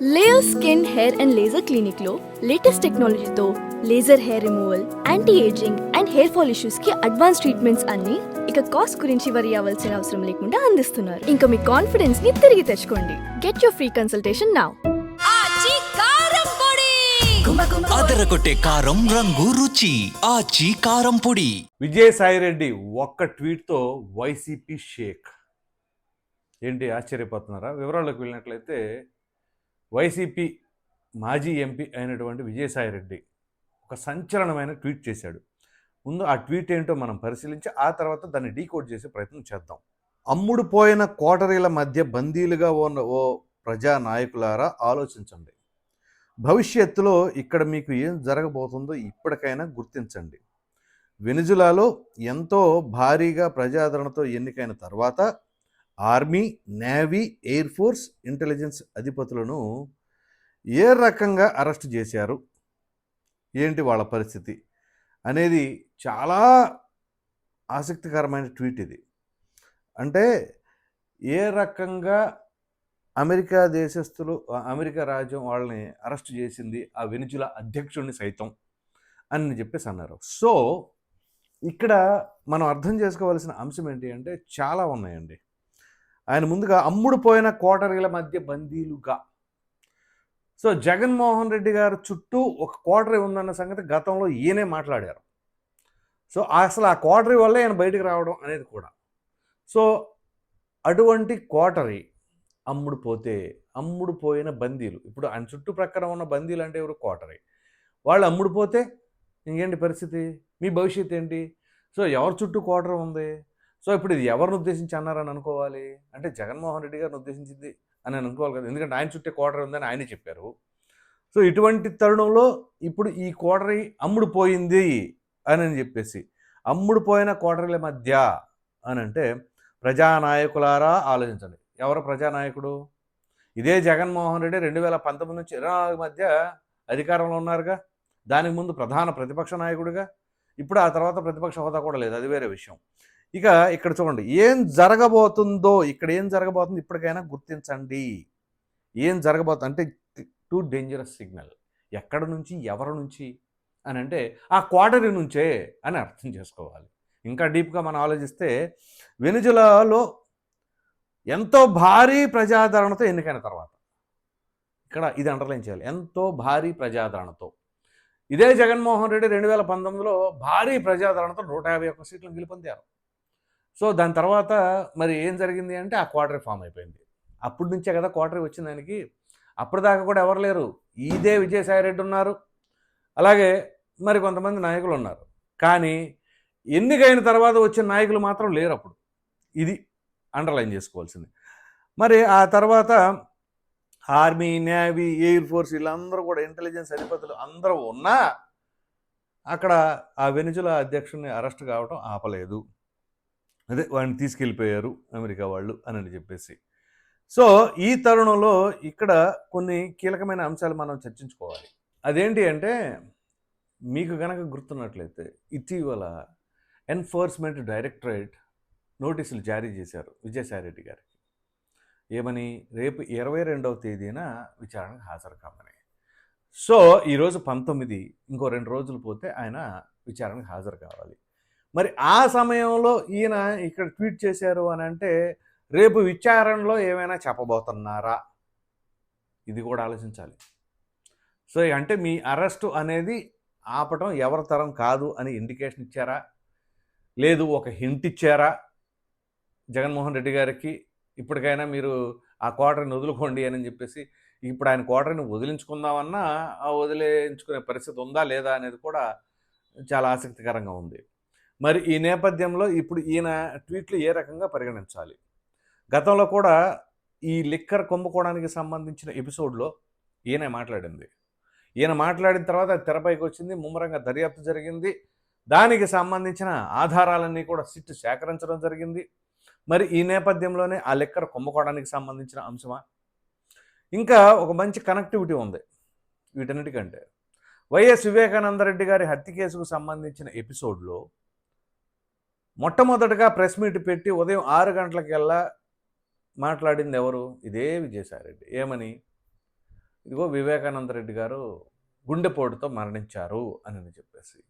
Layer skin hair and laser క్లినిక్లో latest టెక్నాలజీతో laser hair removal anti ageing and hair fall ఇష్యూస్కి advance treatments అన్ని ఇక cost గురించి వరి అవ్వాల్సిన అవసరం లేకుండా అందిస్తున్నారు. ఇంకా మీ కాన్ఫిడెన్స్ని తిరిగి తెచ్చుకోండి. Get your free consultation now Aachi కారం పొడి! అదరగొట్టే కారం రంగు రుచి. ఆచి కారం పొడి. విజయసాయిరెడ్డి ఒక్క ట్వీట్తో వైసీపీ షేక్. ఏంటి ఆశ్చర్యపోతున్నారా? వివరాల్లోకి వెళ్ళినట్లయితే వైసీపీ మాజీ ఎంపీ అయినటువంటి విజయసాయిరెడ్డి ఒక సంచలనమైన ట్వీట్ చేశాడు. ముందు ఆ ట్వీట్ ఏంటో మనం పరిశీలించి ఆ తర్వాత దాన్ని డీకోడ్ చేసే ప్రయత్నం చేద్దాం. అమ్ముడు పోయిన కోటరీల మధ్య బందీలుగా ఉన్న ఓ ప్రజా నాయకులారా ఆలోచించండి. భవిష్యత్తులో ఇక్కడ మీకు ఏం జరగబోతుందో ఇప్పటికైనా గుర్తించండి. వెనిజులాలో ఎంతో భారీగా ప్రజాదరణతో ఎన్నికైన తర్వాత army navy air force intelligence అధిపతులను ఏ రకంగా అరెస్ట్ చేశారు? ఏంటి వాళ్ళ పరిస్థితి? అనేది చాలా ఆసక్తికరమైన ట్వీట్ ఇది. అంటే ఏ రకంగా అమెరికా దేశస్తులు అమెరికా రాజ్యం వాళ్ళని అరెస్ట్ చేసింది? ఆ వెనిజులా అధ్యక్షుడిని సైతం అని చెప్పేసి అన్నారు. సో ఇక్కడ మనం అర్థం చేసుకోవాల్సిన అంశం ఏంటి అంటే చాలా ఉన్నాయండి. ఆయన ముందుగా అమ్ముడు పోయిన కోటరీల మధ్య బందీలుగా. సో జగన్మోహన్ రెడ్డి గారు చుట్టూ ఒక కోటరీ ఉందన్న సంగతి గతంలో ఈయనే మాట్లాడారు. సో అసలు ఆ కోటరీ వల్లే ఆయన బయటకు రావడం అనేది కూడా. సో అటువంటి కోటరీ అమ్ముడు పోతే అమ్ముడు పోయిన బందీలు ఇప్పుడు ఆయన చుట్టూ ప్రక్కన ఉన్న బందీలు అంటే ఎవరు? కోటరీ. వాళ్ళు అమ్ముడు పోతే ఇంకేంటి పరిస్థితి? మీ భవిష్యత్ ఏంటి? సో ఎవరి చుట్టూ కోటరీ ఉంది? సో ఇప్పుడు ఇది ఎవరిని ఉద్దేశించి అన్నారని అనుకోవాలి? అంటే జగన్మోహన్ రెడ్డి గారిని ఉద్దేశించింది అని అనుకోవాలి కదా. ఎందుకంటే ఆయన చుట్టే కోటరీ ఉందని ఆయనే చెప్పారు. సో ఇటువంటి తరుణంలో ఇప్పుడు ఈ కోటరీ అమ్ముడు పోయింది అని అని చెప్పేసి అమ్ముడు పోయిన కోటరీల మధ్య అని అంటే ప్రజానాయకులారా ఆలోచించండి. ఎవరు ప్రజానాయకుడు? ఇదే జగన్మోహన్ రెడ్డి రెండు వేల పంతొమ్మిది నుంచి ఇరవై నాలుగు మధ్య అధికారంలో ఉన్నారుగా. దానికి ముందు ప్రధాన ప్రతిపక్ష నాయకుడిగా. ఇప్పుడు ఆ తర్వాత ప్రతిపక్ష హోదా కూడా లేదు. అది వేరే విషయం. ఇక ఇక్కడ చూడండి ఏం జరగబోతుందో ఇక్కడ ఏం జరగబోతుందో ఇప్పటికైనా గుర్తించండి. ఏం జరగబోతుంది అంటే టూ డేంజరస్ సిగ్నల్. ఎక్కడ నుంచి ఎవరి నుంచి అని అంటే ఆ క్వార్టరీ నుంచే అని అర్థం చేసుకోవాలి. ఇంకా డీప్గా మనం ఆలోచిస్తే వెనుజులాలో ఎంతో భారీ ప్రజాదరణతో ఎన్నికైన తర్వాత ఇక్కడ ఇది అండర్లైన్ చేయాలి. ఎంతో భారీ ప్రజాదరణతో. ఇదే జగన్మోహన్ రెడ్డి రెండు వేల పంతొమ్మిదిలో భారీ ప్రజాదరణతో నూట యాభై ఒక్క సీట్లు గెలుపొందారు. సో దాని తర్వాత మరి ఏం జరిగింది అంటే ఆ క్వార్టర్ ఫామ్ అయిపోయింది. అప్పటి నుంచే కదా క్వార్టర్ వచ్చిన దానికి. అప్పటిదాకా కూడా ఎవరు లేరు. ఇదే విజయసాయి రెడ్డి ఉన్నారు. అలాగే మరి కొంతమంది నాయకులు ఉన్నారు. కానీ ఎన్నికైన తర్వాత వచ్చిన నాయకులు మాత్రం లేరు అప్పుడు. ఇది అండర్లైన్ చేసుకోవాల్సింది. మరి ఆ తర్వాత ఆర్మీ నేవీ ఎయిర్ ఫోర్స్ వీళ్ళందరూ కూడా ఇంటెలిజెన్స్ అధిపతులు అందరూ ఉన్నా అక్కడ ఆ వెనుజుల అధ్యక్షుడిని అరెస్ట్ కావడం ఆపలేదు. అదే వాడిని తీసుకెళ్ళిపోయారు అమెరికా వాళ్ళు అని చెప్పేసి. సో ఈ తరుణంలో ఇక్కడ కొన్ని కీలకమైన అంశాలు మనం చర్చించుకోవాలి. అదేంటి అంటే మీకు గనక గుర్తున్నట్లయితే ఇటీవల ఎన్ఫోర్స్మెంట్ డైరెక్టరేట్ నోటీసులు జారీ చేశారు విజయసాయిరెడ్డి గారికి. ఏమని? రేపు ఇరవై రెండవ తేదీన విచారణకు హాజరు కామని. సో ఈరోజు పంతొమ్మిది ఇంకో రెండు రోజులు పోతే ఆయన విచారణకు హాజరు కావాలి. మరి ఆ సమయంలో ఈయన ఇక్కడ ట్వీట్ చేశారు అని అంటే రేపు విచారణలో ఏమైనా చెప్పబోతున్నారా? ఇది కూడా ఆలోచించాలి. సో అంటే మీ అరెస్టు అనేది ఆపటం ఎవరి తరం కాదు అని ఇండికేషన్ ఇచ్చారా? లేదు ఒక హింట్ ఇచ్చారా? జగన్మోహన్ రెడ్డి గారికి ఇప్పటికైనా మీరు ఆ క్వార్టర్ని వదులుకోండి అని చెప్పేసి ఇప్పుడు ఆయన క్వార్టర్ని వదిలించుకుందామన్నా వదిలించుకునే పరిస్థితి ఉందా లేదా? అనేది కూడా చాలా ఆసక్తికరంగా ఉంది. మరి ఈ నేపథ్యంలో ఇప్పుడు ఈయన ట్వీట్లు ఏ రకంగా పరిగణించాలి? గతంలో కూడా ఈ లిక్కర్ కుంభకోణానికి సంబంధించిన ఎపిసోడ్లో ఈయన మాట్లాడింది. ఈయన మాట్లాడిన తర్వాత అది తెరపైకి వచ్చింది ముమ్మరంగా దర్యాప్తు జరిగింది. దానికి సంబంధించిన ఆధారాలన్నీ కూడా సిట్ సేకరించడం జరిగింది. మరి ఈ నేపథ్యంలోనే ఆ లిక్కర్ కుంభకోణానికి సంబంధించిన అంశమా? ఇంకా ఒక మంచి కనెక్టివిటీ ఉంది వీటన్నిటికంటే. వైఎస్ వివేకానందరెడ్డి గారి హత్య కేసుకు సంబంధించిన ఎపిసోడ్లో మొట్టమొదటగా ప్రెస్ మీట్ పెట్టి ఉదయం ఆరు గంటలకెల్లా మాట్లాడింది ఎవరు? ఇదే విజయసాయిరెడ్డి. ఏమని? ఇదిగో వివేకానంద రెడ్డి గారు గుండెపోటుతో మరణించారు అని చెప్పేసి.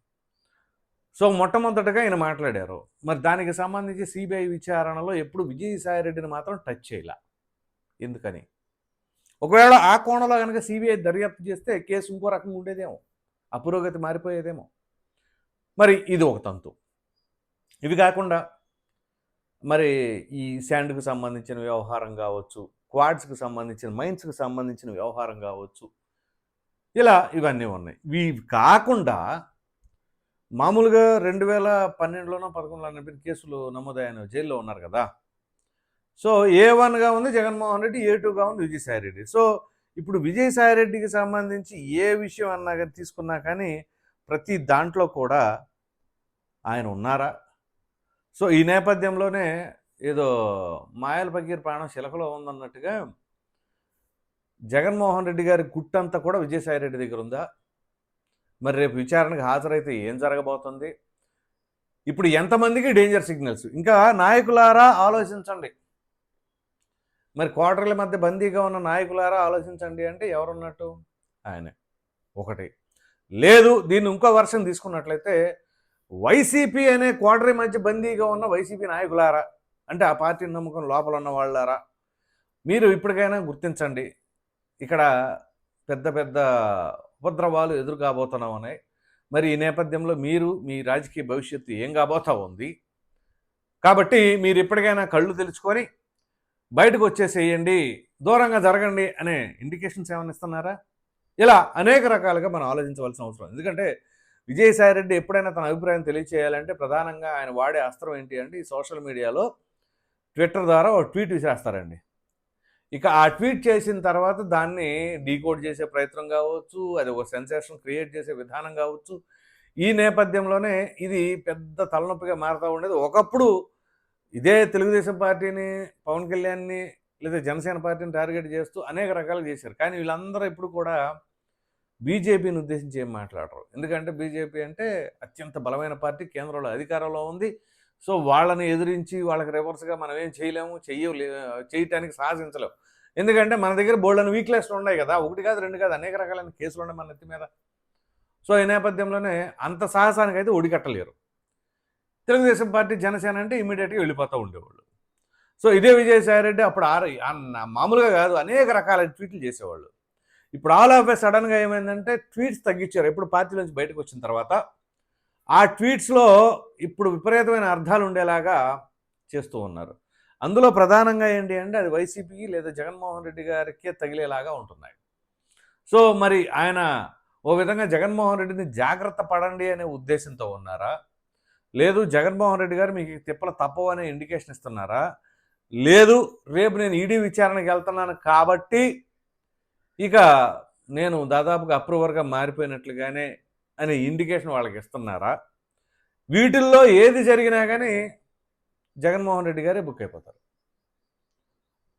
సో మొట్టమొదటగా ఆయన మాట్లాడారు. మరి దానికి సంబంధించి సిబిఐ విచారణలో ఎప్పుడు విజయసాయిరెడ్డిని మాత్రం టచ్ చేయలే. ఎందుకని? ఒకవేళ ఆ కోణంలో కనుక సిబిఐ దర్యాప్తు చేస్తే కేసు ఇంకో రకంగా ఉండేదేమో. అపురోగతి మారిపోయేదేమో. మరి ఇది ఒక తంతు. ఇవి కాకుండా మరి ఈ శాండ్కు సంబంధించిన వ్యవహారం కావచ్చు క్వాడ్స్కి సంబంధించిన మైన్స్కి సంబంధించిన వ్యవహారం కావచ్చు ఇలా ఇవన్నీ ఉన్నాయి. ఇవి కాకుండా మామూలుగా రెండు వేల పన్నెండులోనో పదకొండులో నడిపిన కేసులు నమోదయ్యాను. జైల్లో ఉన్నారు కదా. సో ఏ వన్గా ఉంది జగన్మోహన్ రెడ్డి ఏ టూగా ఉంది విజయసాయి రెడ్డి సో ఇప్పుడు విజయసాయి రెడ్డికి సంబంధించి ఏ విషయం అన్నా కానీ తీసుకున్నా కానీ ప్రతి దాంట్లో కూడా ఆయన ఉన్నారా? సో ఈ నేపథ్యంలోనే ఏదో మాయల పకీర్ ప్రాణం శిలకలో ఉందన్నట్టుగా జగన్మోహన్ రెడ్డి గారి గుట్టంతా కూడా విజయసాయి రెడ్డి దగ్గర ఉందా? మరి రేపు విచారణకు హాజరైతే ఏం జరగబోతుంది? ఇప్పుడు ఎంతమందికి డేంజర్ సిగ్నల్స్ ఇంకా నాయకులారా ఆలోచించండి. మరి క్వార్టర్ల మధ్య బందీగా ఉన్న నాయకులారా ఆలోచించండి అంటే ఎవరున్నట్టు? ఆయనే. ఒకటి. లేదు దీన్ని ఇంకో వర్షం తీసుకున్నట్లయితే వైసీపీ అనే క్వార్టరీ మధ్య బందీగా ఉన్న వైసీపీ నాయకులారా? అంటే ఆ పార్టీని నమ్ముకుని లోపల ఉన్న వాళ్ళారా? మీరు ఇప్పటికైనా గుర్తించండి. ఇక్కడ పెద్ద పెద్ద ఉపద్రవాలు ఎదురు కాబోతున్నామని మరి ఈ నేపథ్యంలో మీరు మీ రాజకీయ భవిష్యత్తు ఏం కాబోతా ఉంది? కాబట్టి మీరు ఇప్పటికైనా కళ్ళు తెలుసుకొని బయటకు వచ్చేసేయండి. దూరంగా జరగండి అనే ఇండికేషన్స్ ఏమైనా ఇస్తున్నారా? ఇలా అనేక రకాలుగా మనం ఆలోచించవలసిన అవసరం ఎందుకంటే విజయసాయి రెడ్డి ఎప్పుడైనా తన అభిప్రాయం తెలియచేయాలంటే ప్రధానంగా ఆయన వాడే అస్త్రం ఏంటి అంటే ఈ సోషల్ మీడియాలో ట్విట్టర్ ద్వారా ఒక ట్వీట్ విసిరేస్తారండి. ఇక ఆ ట్వీట్ చేసిన తర్వాత దాన్ని డీకోడ్ చేసే ప్రయత్నం కావచ్చు అది ఒక సెన్సేషన్ క్రియేట్ చేసే విధానం కావచ్చు. ఈ నేపథ్యంలోనే ఇది పెద్ద తలనొప్పిగా మారుతూ ఉండేది. ఒకప్పుడు ఇదే తెలుగుదేశం పార్టీని పవన్ కళ్యాణ్ని లేదా జనసేన పార్టీని టార్గెట్ చేస్తూ అనేక రకాలు చేశారు. కానీ వీళ్ళందరూ ఇప్పుడు కూడా బీజేపీని ఉద్దేశించి ఏం మాట్లాడరు. ఎందుకంటే బీజేపీ అంటే అత్యంత బలమైన పార్టీ కేంద్రంలో అధికారంలో ఉంది. సో వాళ్ళని ఎదిరించి వాళ్ళకి రివర్స్గా మనం ఏం చేయలేము చెయ్యలే చేయటానికి సాహసించలేము ఎందుకంటే మన దగ్గర బోల్డని వీక్లెస్లు ఉన్నాయి కదా. ఒకటి కాదు రెండు కాదు అనేక రకాలైన కేసులు ఉన్నాయి మన నెత్తి మీద. సో ఈ నేపథ్యంలోనే అంత సాహసానికి అయితే ఒడికట్టలేరు. తెలుగుదేశం పార్టీ జనసేన అంటే ఇమీడియట్గా వెళ్ళిపోతూ ఉండేవాళ్ళు. సో ఇదే విజయసాయి రెడ్డి అప్పుడు ఆరు మామూలుగా కాదు అనేక రకాల ట్వీట్లు చేసేవాళ్ళు. ఇప్పుడు ఆల్ ఆఫ్ ఏ సడన్గా ఏమైందంటే ట్వీట్స్ తగ్గించారు. ఎప్పుడు పార్టీ నుంచి బయటకు వచ్చిన తర్వాత ఆ ట్వీట్స్లో ఇప్పుడు విపరీతమైన అర్థాలు ఉండేలాగా చేస్తూ ఉన్నారు. అందులో ప్రధానంగా ఏంటి అంటే అది వైసీపీకి లేదా జగన్మోహన్ రెడ్డి గారికి తగిలేలాగా ఉంటున్నాయి. సో మరి ఆయన ఓ విధంగా జగన్మోహన్ రెడ్డిని జాగ్రత్త పడండి అనే ఉద్దేశంతో ఉన్నారా? లేదు జగన్మోహన్ రెడ్డి గారు మీకు తిప్పలు తప్పవు అనే ఇండికేషన్ ఇస్తున్నారా? లేదు రేపు నేను ఈడీ విచారణకి వెళ్తున్నాను కాబట్టి ఇక నేను దాదాపుగా అప్రూవర్గా మారిపోయినట్లుగానే అనే ఇండికేషన్ వాళ్ళకి ఇస్తున్నారా? వీటిల్లో ఏది జరిగినా కానీ జగన్మోహన్ రెడ్డి గారే బుక్ అయిపోతారు.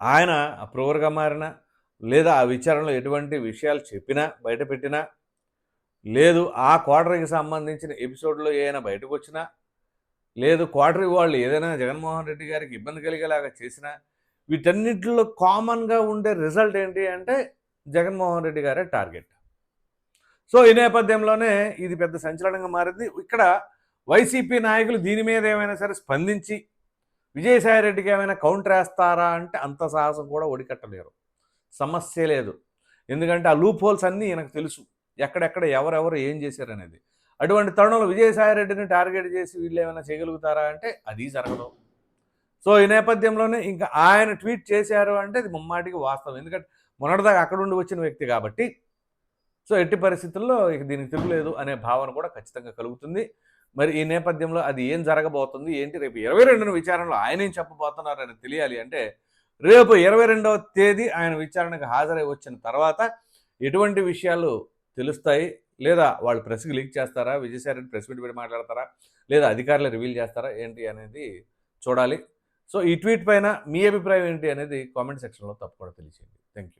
ఆయన అప్రూవర్గా మారినా లేదా ఆ విచారణలో ఎటువంటి విషయాలు చెప్పినా బయటపెట్టినా లేదు ఆ క్వార్టర్కి సంబంధించిన ఎపిసోడ్లో ఏదైనా బయటకు వచ్చినా లేదు క్వార్టర్ వాళ్ళు ఏదైనా జగన్మోహన్ రెడ్డి గారికి ఇబ్బంది కలిగేలాగా చేసినా వీటన్నిటిలో కామన్గా ఉండే రిజల్ట్ ఏంటి అంటే జగన్మోహన్ రెడ్డి గారే టార్గెట్. సో ఈ నేపథ్యంలోనే ఇది పెద్ద సంచలనంగా మారింది. ఇక్కడ వైసీపీ నాయకులు దీని మీద ఏమైనా సరే స్పందించి విజయసాయి రెడ్డికి ఏమైనా కౌంటర్ వేస్తారా అంటే అంత సాహసం కూడా ఒడికట్టలేరు. సమస్య లేదు. ఎందుకంటే ఆ లూప్ హోల్స్ అన్నీ ఈయనకు తెలుసు. ఎక్కడెక్కడ ఎవరెవరు ఏం చేశారనేది అటువంటి తరుణంలో విజయసాయి రెడ్డిని టార్గెట్ చేసి వీళ్ళు ఏమైనా చేయగలుగుతారా అంటే అది జరగదు. సో ఈ నేపథ్యంలోనే ఇంకా ఆయన ట్వీట్ చేశారు అంటే అది ముమ్మాటికి వాస్తవం. ఎందుకంటే మొన్నటిదాకా అక్కడ ఉండి వచ్చిన వ్యక్తి కాబట్టి సో ఎట్టి పరిస్థితుల్లో ఇక దీనికి తిరుగులేదు అనే భావన కూడా ఖచ్చితంగా కలుగుతుంది. మరి ఈ నేపథ్యంలో అది ఏం జరగబోతుంది ఏంటి? రేపు ఇరవై రెండున విచారణలో ఆయన ఏం చెప్పబోతున్నారు అని తెలియాలి అంటే రేపు ఇరవై రెండవ తేదీ ఆయన విచారణకు హాజరై వచ్చిన తర్వాత ఎటువంటి విషయాలు తెలుస్తాయి? లేదా వాళ్ళు ప్రెస్కి లీక్ చేస్తారా? విజయసాయి ప్రెస్ మీట్ పెట్టి మాట్లాడతారా? లేదా అధికారులు రివీల్ చేస్తారా? ఏంటి అనేది చూడాలి. సో ఈ ట్వీట్ పైన మీ అభిప్రాయం ఏంటి అనేది కామెంట్ సెక్షన్లో తప్పకుండా తెలియచేయండి. Thank you